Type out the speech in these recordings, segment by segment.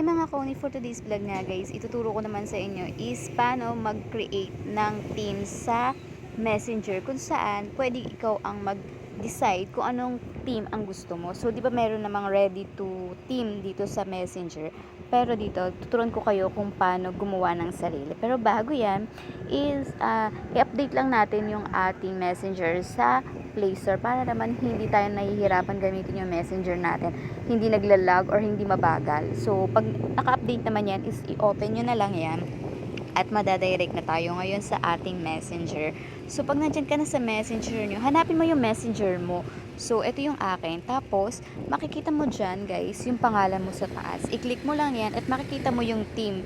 Hi mga Koni, for today's vlog nga guys, ituturo ko naman sa inyo is paano mag-create ng team sa Messenger kung saan pwede ikaw ang mag-decide kung anong team ang gusto mo. So, di ba meron namang ready to team dito sa Messenger? Pero dito, tuturuan ko kayo kung paano gumawa ng sarili. Pero bago yan, is ah, i-update lang natin yung ating Messenger sa Play Store para naman hindi tayo nahihirapan gamitin yung Messenger natin. Hindi naglalag or hindi mabagal. So, pag naka-update naman yan, is i-open nyo na lang yan at madadirect na tayo ngayon sa ating messenger. So, pag nandyan ka na sa messenger nyo, hanapin mo yung messenger mo. So, ito yung akin. Tapos, makikita mo dyan, guys, yung pangalan mo sa taas. I-click mo lang yan at makikita mo yung team.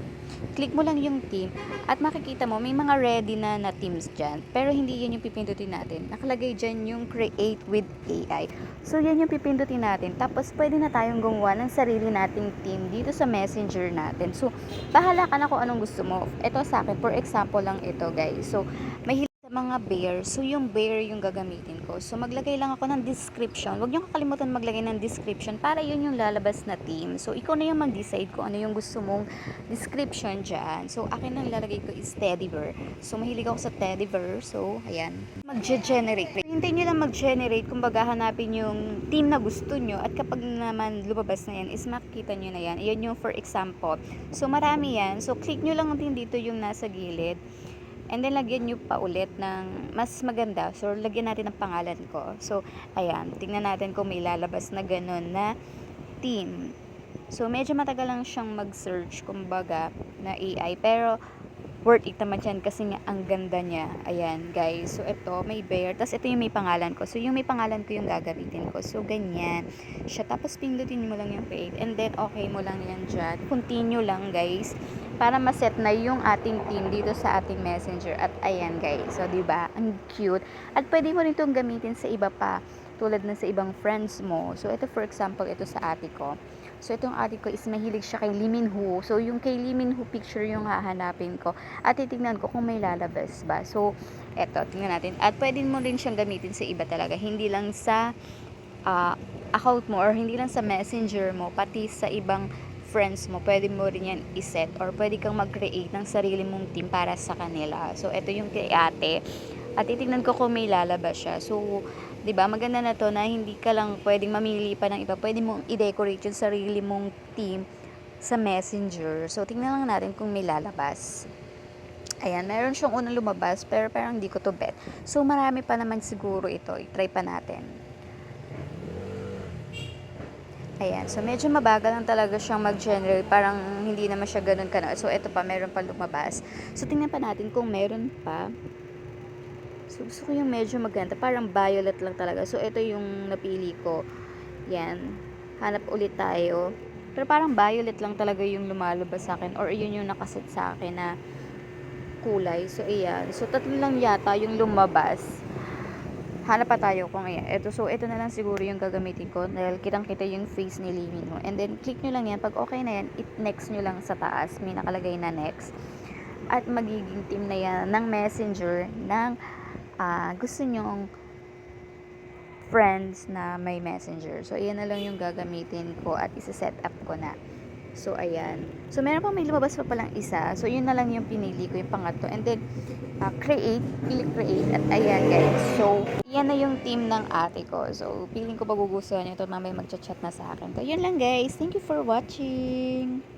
Click mo lang yung team at makikita mo, may mga ready na na teams dyan. Pero hindi yan yung pipindutin natin. Nakalagay dyan yung create with AI. So, yan yung pipindutin natin. Tapos, pwede na tayong gumawa ng sarili nating team dito sa messenger natin. So, bahala ka na kung anong gusto mo. Ito sa akin, for example lang ito, guys. So, may mga bear. So, yung bear yung gagamitin ko. So, maglagay lang ako ng description. Huwag niyo kakalimutan maglagay ng description para yun yung lalabas na team. So, ikaw na yung mag-decide kung ano yung gusto mong description dyan. So, akin ang lalagay ko is teddy bear. So, mahilig ako sa teddy bear. So, ayan. Mag-generate. Hintayin nyo lang mag-generate. Kumbaga, hanapin yung team na gusto nyo. At kapag naman lumabas na yan, is makikita nyo na yan. Yan yung for example. So, marami yan. So, click nyo lang din dito yung nasa gilid. And then, lagyan nyo pa ulit ng mas maganda. So, lagyan natin ng pangalan ko. So, ayan. Tingnan natin kung may lalabas na ganun na team. So, medyo matagal lang siyang mag-search, kumbaga, na AI. Pero, worth it naman yan kasi nga ang ganda niya. Ayan, guys. So, ito, may bear. Tapos, ito yung may pangalan ko. So, yung may pangalan ko yung gagamitin ko. So, ganyan. Siya. Tapos, pindutin mo lang yung create. And then, okay mo lang yan dyan. Continue lang, guys. Para maset na yung ating team dito sa ating messenger. At, ayan, guys. So, di ba Ang cute. At, pwede mo rin itong gamitin sa iba pa. Tulad na sa ibang friends mo. So, ito, for example, ito sa ate ko. So, itong ate ko is mahilig siya kay Lee Min Ho. So, yung kay Lee Min Ho picture yung hahanapin ko. At titignan ko kung may lalabas ba. So, eto, tingnan natin. At pwede mo rin siyang gamitin sa iba talaga. Hindi lang sa ah, account mo or hindi lang sa messenger mo, pati sa ibang friends mo, pwede mo rin yan iset or pwede kang mag-create ng sarili mong team para sa kanila. So, ito yung kay ate. At titignan ko kung may lalabas siya. So, 'di ba? Maganda na 'to na hindi ka lang pwedeng mamili pa ng iba. Pwede mong i-decorate yung sarili mong team sa Messenger. So, tingnan lang natin kung may lalabas. Ayan, meron siyang unang lumabas, pero parang hindi ko to bet. So, marami pa naman siguro ito. I-try pa natin. Ayan, so medyo mabagal lang talaga siyang mag-generate. Parang hindi naman siya ganun ka na. So, ito pa, meron pa lumabas. So, tingnan pa natin kung meron pa. So, gusto ko yung medyo maganda. Parang violet lang talaga. So, ito yung napili ko. Yan. Hanap ulit tayo. Pero parang violet lang talaga yung lumalabas sa akin. Or yun yung nakaset sa akin na kulay. So, ayan. So, tatlo lang yata yung lumabas. Hanap pa tayo kung ayan. Ito, so, ito na lang siguro yung gagamitin ko. Dahil kitang-kita yung face ni Min Ho. And then, click nyo lang yan. Pag okay na yan, it next nyo lang sa taas. May nakalagay na next. At magiging team na yan ng messenger ng ah, gusto nyong friends na may messenger. So, ayan na lang yung gagamitin ko at isa-set up ko na. So, ayan. So, meron pa may lumabas pa palang isa. So, yun na lang yung pinili ko, yung pangatlo. And then, ah, create, click create. At ayan, guys. So, yan na yung team ng ate ko. So, feeling ko magugustuhan nyo ito. Mamaya mag-chat na sa akin. So, yun lang, guys. Thank you for watching.